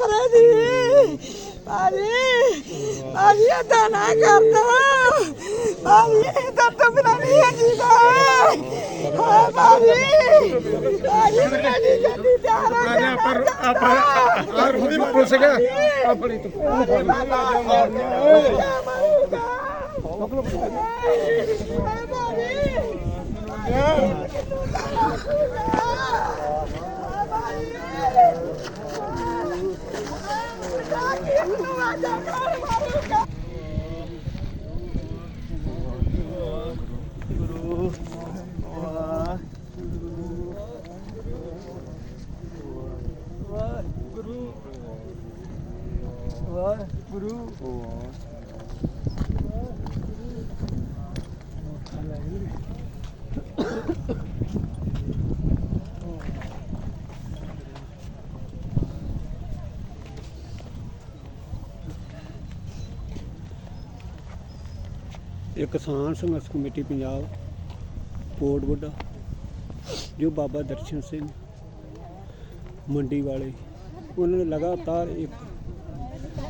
ਪਰੇ ਦੀ। ਭਾਜੀ ਭਾਜੀ ਏਦਾਂ ਨਾ ਕਰਦਾ ਭਾਜੀ ਏਦਾਂ ਤੋਂ ਬਿਨਾਂ ਨਹੀਂ ਹੈ ਜੀਦਾ ਹਾਂ ਭਾਜੀ ਭਾਜੀ ਮੇਰੀ ਗੱਡੀ ਤਿਆਰ ਹੋ ਗਿਆ ਪਰ ਆਪਾਂ ਆਰ ਖੁਦੀ ਪੁਲਿਸ ਗਿਆ। ਆਪਣੀ ਤੂੰ ਵਾਹਿਗੁਰੂ। ਇਹ ਕਿਸਾਨ ਸੰਘਰਸ਼ ਕਮੇਟੀ ਪੰਜਾਬ ਕੋਟ ਬੁੱਢਾ ਜੋ ਬਾਬਾ ਦਰਸ਼ਨ ਸਿੰਘ ਮੰਡੀ ਵਾਲੇ, ਉਹਨਾਂ ਨੇ ਲਗਾਤਾਰ ਇੱਕ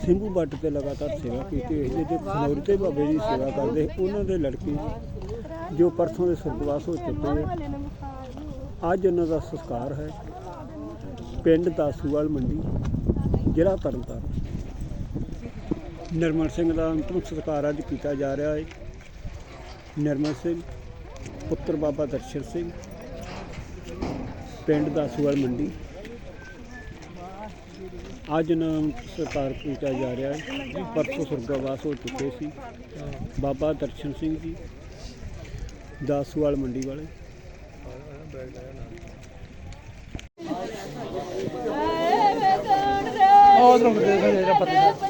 ਸਿੰਘੂ ਬੱਟ ਤੇ ਲਗਾਤਾਰ ਸੇਵਾ ਕੀਤੀ ਹੋਈ ਹੈ, ਜੇ ਖਨੌਰੀ ਤੇ ਬਾਬੇ ਦੀ ਸੇਵਾ ਕਰਦੇ ਉਹਨਾਂ ਦੇ ਲੜਕੇ ਜੋ ਪਰਸੋਂ ਦੇ ਸੁਰਗਵਾਸ ਹੋ ਚੁੱਕੇ ਹੈ ਅੱਜ ਉਹਨਾਂ ਦਾ ਸੰਸਕਾਰ ਹੈ। ਪਿੰਡ ਦਾਸੂਵਾਲ ਮੰਡੀ, ਜ਼ਿਲ੍ਹਾ ਤਰਨਤਾਰਨ। ਨਿਰਮਲ ਸਿੰਘ ਦਾ ਅੰਤਮ ਸੰਸਕਾਰ ਅੱਜ ਕੀਤਾ ਜਾ ਰਿਹਾ ਹੈ। ਨਿਰਮਲ ਸਿੰਘ, ਪੁੱਤਰ ਬਾਬਾ ਦਰਸ਼ਨ ਸਿੰਘ, ਪਿੰਡ ਦਾਸੂਵਾਲ ਮੰਡੀ। ਅੱਜ ਨਾਮ ਸਰਕਾਰ ਕੀਤਾ ਜਾ ਰਿਹਾ ਹੈ। ਪਰਸੋਂ ਸੁਰਗਵਾਸ ਹੋ ਚੁੱਕੇ ਸੀ। ਬਾਬਾ ਦਰਸ਼ਨ ਸਿੰਘ ਜੀ, ਦਾਸੂਵਾਲ ਮੰਡੀ ਵਾਲੇ। ਉਹ ਨੂੰ ਦੇ ਜਿਹੜਾ ਪਤਾ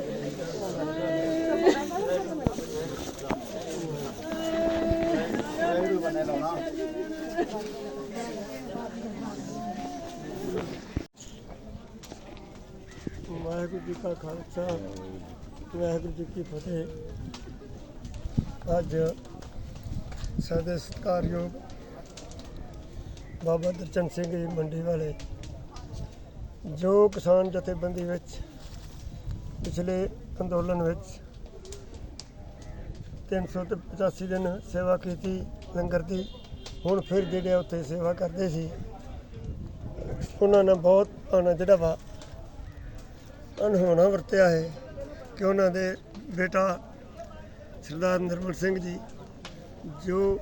ਜੀ ਕਾ ਖਾਲਸਾ, ਵਾਹਿਗੁਰੂ ਜੀ ਕੀ ਫਤਿਹ। ਅੱਜ ਸਾਡੇ ਸਤਿਕਾਰਯੋਗ ਬਾਬਾ ਦਰਸ਼ਨ ਸਿੰਘ ਜੀ ਮੰਡੀ ਵਾਲੇ, ਜੋ ਕਿਸਾਨ ਜਥੇਬੰਦੀ ਵਿੱਚ ਪਿਛਲੇ ਅੰਦੋਲਨ ਵਿੱਚ 385 ਦਿਨ ਸੇਵਾ ਕੀਤੀ, ਲੰਗਰ ਦੀ, ਹੁਣ ਫਿਰ ਜਿਹੜੇ ਉੱਥੇ ਸੇਵਾ ਕਰਦੇ ਸੀ, ਉਹਨਾਂ ਨੇ ਬਹੁਤ ਆਣਾ ਜਿਹੜਾ ਵਾ ਅਨਹੋਣਾ ਵਰਤਿਆ ਹੈ ਕਿ ਉਹਨਾਂ ਦੇ ਬੇਟਾ ਸਰਦਾਰ ਨਿਰਮਲ ਸਿੰਘ ਜੀ, ਜੋ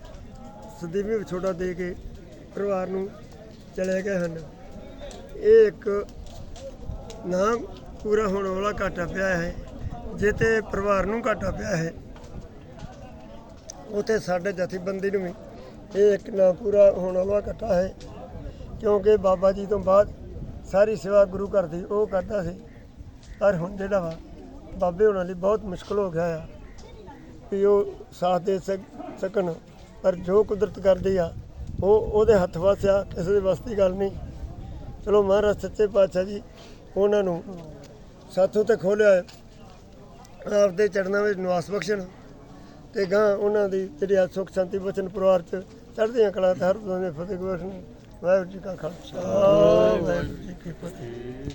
ਸਦੀਵੀ ਵਿਛੋੜਾ ਦੇ ਕੇ ਪਰਿਵਾਰ ਨੂੰ ਚਲੇ ਗਏ ਹਨ। ਇਹ ਇੱਕ ਨਾ ਪੂਰਾ ਹੋਣ ਵਾਲਾ ਘਾਟਾ ਪਿਆ ਹੈ ਜਿੱਤੇ ਪਰਿਵਾਰ ਨੂੰ ਘਾਟਾ ਪਿਆ ਹੈ। ਉਥੇ ਸਾਡੇ ਜਥੇਬੰਦੀ ਨੂੰ ਵੀ ਇਹ ਇੱਕ ਨਾ ਪੂਰਾ ਹੋਣ ਵਾਲਾ ਘਾਟਾ ਹੈ, ਕਿਉਂਕਿ ਬਾਬਾ ਜੀ ਤੋਂ ਬਾਅਦ ਸਾਰੀ ਸੇਵਾ ਗੁਰੂ ਘਰ ਦੀ ਉਹ ਕਰਦਾ ਸੀ। ਪਰ ਹੁਣ ਜਿਹੜਾ ਵਾ, ਬਾਬੇ ਹੋਣਾ ਲਈ ਬਹੁਤ ਮੁਸ਼ਕਲ ਹੋ ਗਿਆ ਆ ਵੀ ਉਹ ਸਾਥ ਦੇ ਸਕਣ। ਪਰ ਜੋ ਕੁਦਰਤ ਕਰਦੀ ਆ, ਉਹ ਉਹਦੇ ਹੱਥ ਵੱਸ ਆ ਕਿਸੇ ਦੇ ਵੱਸ ਗੱਲ ਨਹੀਂ। ਚਲੋ ਮਹਾਰਾਜ ਸੱਚੇ ਪਾਤਸ਼ਾਹ ਜੀ, ਉਹਨਾਂ ਨੂੰ ਸਾਥੋਂ ਤੇ ਖੋਲਿਆ ਆਪਦੇ ਚੜਨਾਂ ਵਿੱਚ ਨਿਵਾਸ ਬਖਸ਼ਣ ਤੇ ਗਾਂ ਉਹਨਾਂ ਦੀ ਜਿਹੜੀ ਆ ਸੁਖ ਸ਼ਾਂਤੀ ਬਚਨ ਪਰਿਵਾਰ ਚ ਚੜ੍ਹਦੀਆਂ ਕਲਾ ਤੇ ਹਰ ਬੰਦੇ ਫਤਿਹ ਗੁਰੂ ਵਾਹਿਗੁਰੂ ਜੀ ਕਾ ਖਾਲਸਾ। ਵਾਹਿਗੁਰੂ ਜੀ ਕੀ ਫਤਿਹ।